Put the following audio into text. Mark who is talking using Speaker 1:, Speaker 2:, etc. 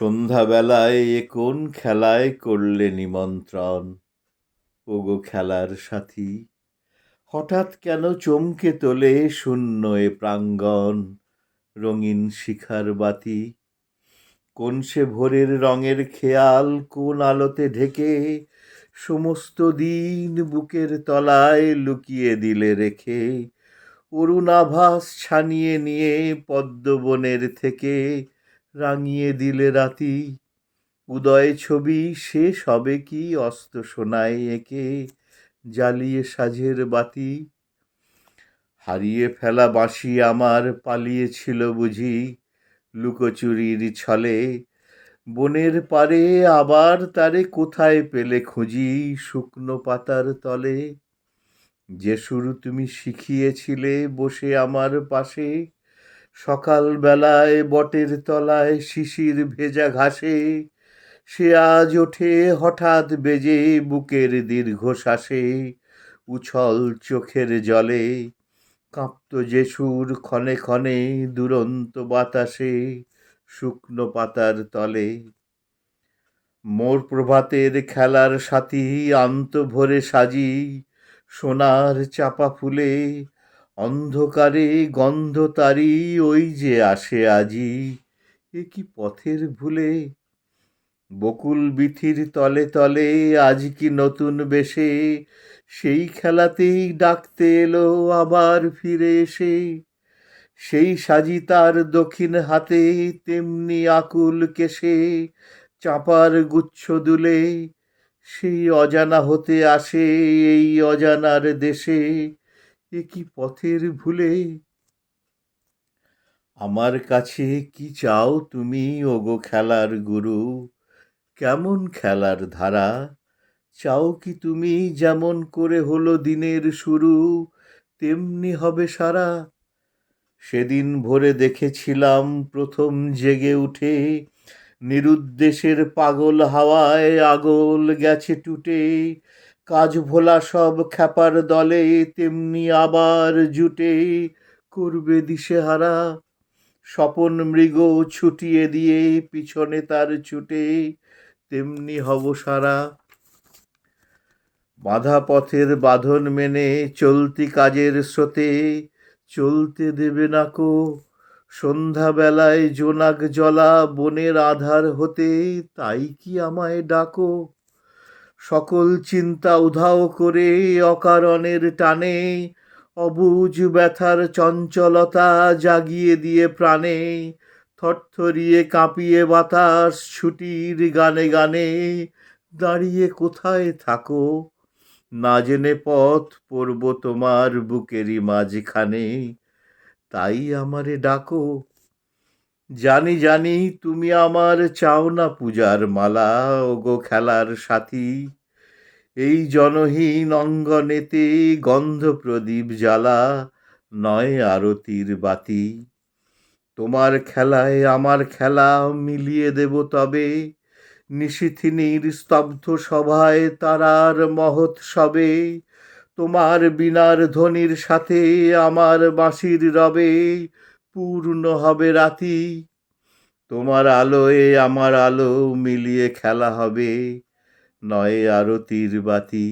Speaker 1: সন্ধ্যাবেলায় এ কোন খেলায় করলে নিমন্ত্রণ? ওগো খেলার সাথী, হঠাৎ কেন চমকে তোলে শূন্য এ প্রাঙ্গণ? রঙিন শিখার বাতি, কোন সে ভোরের রঙের খেয়াল, কোন আলোতে ঢেকে সমস্ত দিন বুকের তলায় লুকিয়ে দিলে রেখে? অরুণাভাস ছানিয়ে নিয়ে পদ্মবনের থেকে রাঙিয়ে দিলে রাতি। উদয় ছবি শেষ হবে কি অস্ত সোনায় একে জ্বালিয়ে সাঝের বাতি। হারিয়ে ফেলা বাঁশি আমার পালিয়েছিল বুঝি লুকোচুরির ছলে। বনের পারে আবার তারে কোথায় পেলে খুঁজি শুকনো পাতার তলে। যে শুরু তুমি শিখিয়েছিলে বসে আমার পাশে। সকাল বেলায় বটের তলায় শিশির ভেজা ঘাসে, সে আজ ওঠে হঠাৎ বেজে বুকের দীর্ঘশ্বাসে, উছল চোখের জলে, কাঁপত যে সুর ক্ষণে ক্ষণে দুরন্ত বাতাসে, শুকনো পাতার তলে। মোর প্রভাতের খেলার সাথী আন্ত ভরে সাজি, সোনার চাপা ফুলে অন্ধকারে গন্ধ তারি ওই যে আসে আজি। এ কি পথের ভুলে? বকুল বিথির তলে তলে আজ কি নতুন বেশে? সেই খেলাতেই ডাকতে এলো আবার ফিরে এসে। সেই সাজি তার দক্ষিণ হাতে তেমনি আকুল কেশে, চাপার গুচ্ছ দুলে। সেই অজানা হতে আসে এই অজানার দেশে। এ কি পথের ভুলে আমার কাছে কি চাও তুমি, ওগো খেলার গুরু? কেমন খেলার ধারা? চাও কি তুমি যেমন করে হলো দিনের শুরু, তেমনি হবে সারা। সেদিন ভোরে দেখেছিলাম প্রথম জেগে উঠে, নিরুদ্দেশের পাগল হাওয়ায় আগল গেছে টুটে। কাজ ভোলা সব খ্যাপার দলে, তেমনি আবার জুটে করবে দিশেহারা। স্বপন মৃগ ছুটিয়ে দিয়ে পিছনে তার ছুটে, তেমনি হব সারা। বাধা পথের বাঁধন মেনে চলতি কাজের স্রোতে চলতে দেবে না কো। সন্ধ্যাবেলায় জোনাক জলা বনের আধার হতে, তাই কি আমায় ডাকো? সকল চিন্তা উধাও করে অকারণের টানে অবুজ ব্যথার চঞ্চলতা জাগিয়ে দিয়ে প্রাণে, থরথরিয়ে কাঁপিয়ে বাতাস ছুটির গানে গানে, দাঁড়িয়ে কোথায় থাকো? না জেনে পথ পড়ব তোমার বুকেরই মাঝখানে, তাই আমারে ডাকো। জানি জানি তুমি আমার চাও না পূজার মালা, ওগো খেলার সাথী। এই জনহীন অঙ্গনেতে গন্ধ প্রদীপ জ্বালা, নয় আরতির বাতি। তোমার খেলায় আমার খেলা মিলিয়ে দেব তবে, নিশিথিনীর স্তব্ধ সভায় তারার মহোৎসবে। তোমার বিনার ধ্বনির সাথে আমার বাঁশির রবে পূর্ণ হবে রাতি। তোমার আলোয় আমার আলো মিলিয়ে খেলা হবে নয় আরতির বাতি।